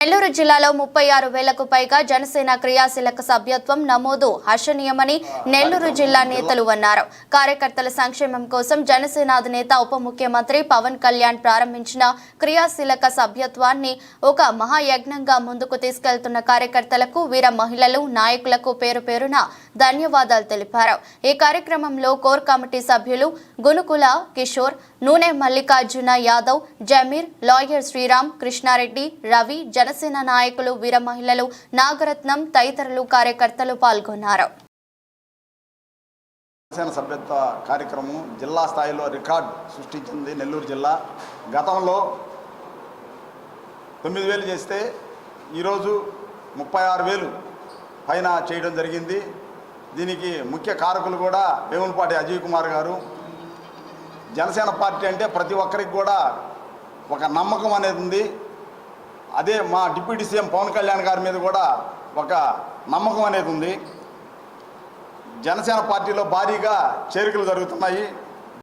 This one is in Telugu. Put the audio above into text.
నెల్లూరు జిల్లాలో ముప్పై ఆరు వేలకు పైగా జనసేన క్రియాశీలక సభ్యత్వం నమోదు హర్షణీయమని నెల్లూరు జిల్లా నేతలు అన్నారు. కార్యకర్తల సంక్షేమం కోసం జనసేన అధినేత ఉప ముఖ్యమంత్రి పవన్ కళ్యాణ్ ప్రారంభించిన క్రియాశీలక సభ్యత్వాన్ని ఒక మహాయజ్ఞంగా ముందుకు తీసుకెళ్తున్న కార్యకర్తలకు వీర మహిళలు నాయకులకు పేరు పేరున ధన్యవాదాలు తెలిపారు. ఈ కార్యక్రమంలో కోర్ కమిటీ సభ్యులు గునుకుల కిషోర్ నూనె మల్లికార్జున యాదవ్ జమీర్ లాయర్ శ్రీరామ్ కృష్ణారెడ్డి రవి జనసేన నాయకులు వీర మహిళలు నాగరత్నం తదితరులు కార్యకర్తలు పాల్గొన్నారు. జనసేన సభ్యత్వ కార్యక్రమం జిల్లా స్థాయిలో రికార్డు సృష్టించింది నెల్లూరు జిల్లా. గతంలో తొమ్మిది వేలు చేస్తే ఈరోజు ముప్పై ఆరు వేలు పైన చేయడం జరిగింది. దీనికి ముఖ్య కారకులు కూడా వేములపాటి అజయ్ కుమార్ గారు. జనసేన పార్టీ అంటే ప్రతి ఒక్కరికి కూడా ఒక నమ్మకం అనేది ఉంది. అదే మా డిప్యూటీ సీఎం పవన్ కళ్యాణ్ గారి మీద కూడా ఒక నమ్మకం అనేది ఉంది. జనసేన పార్టీలో భారీగా చేరికలు జరుగుతున్నాయి.